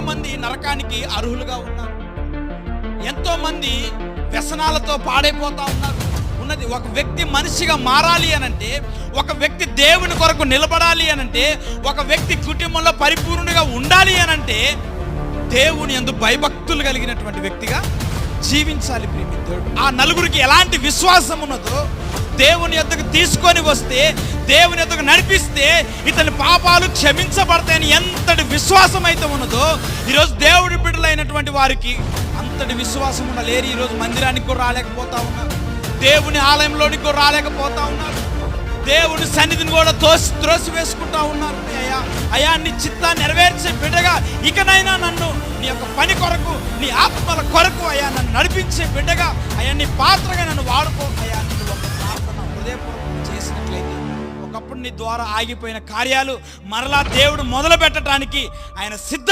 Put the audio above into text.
మంది నరకానికి అర్హులుగా ఉన్నారు. ఎంతో మంది వ్యసనాలతో పాడైపోతా ఉన్నారు. ఉన్నది ఒక వ్యక్తి మనిషిగా మారాలి అనంటే ఒక వ్యక్తి దేవుని కొరకు నిలబడాలి అనంటే ఒక వ్యక్తి కుటుంబంలో పరిపూర్ణంగా ఉండాలి అనంటే దేవుని ఎందు భయభక్తులు కలిగినటువంటి వ్యక్తిగా జీవించాలి ప్రేమితుడు ఆ నలుగురికి ఎలాంటి విశ్వాసం ఉన్నదో దేవుని ఎద్దకు తీసుకొని వస్తే దేవుని ఎదుగు నడిపిస్తే ఇతని పాపాలు క్షమించబడతాయని ఎంతటి విశ్వాసం అయితే ఉన్నదో ఈరోజు దేవుడి బిడ్డలైనటువంటి వారికి అంతటి విశ్వాసం ఉన్న లేరు ఈరోజు మందిరానికి కూడా రాలేకపోతా ఉన్నారు. దేవుని ఆలయంలోనికి కూడా రాలేకపోతా ఉన్నారు. దేవుని సన్నిధిని కూడా తోసి త్రోసి వేసుకుంటా ఉన్నారు. అయ్యా అయ్యా నీ చిత్తాన్ని నెరవేర్చే బిడ్డగా ఇకనైనా నన్ను నీ యొక్క పని కొరకు నీ ఆత్మల కొరకు అయ్యా నన్ను నడిపించే బిడ్డగా అయ్యా నీ పాత్రగా నన్ను నీ ద్వారా ఆగిపోయిన కార్యాలు మరలా దేవుడు మొదలు పెట్టడానికి ఆయన సిద్ధంగా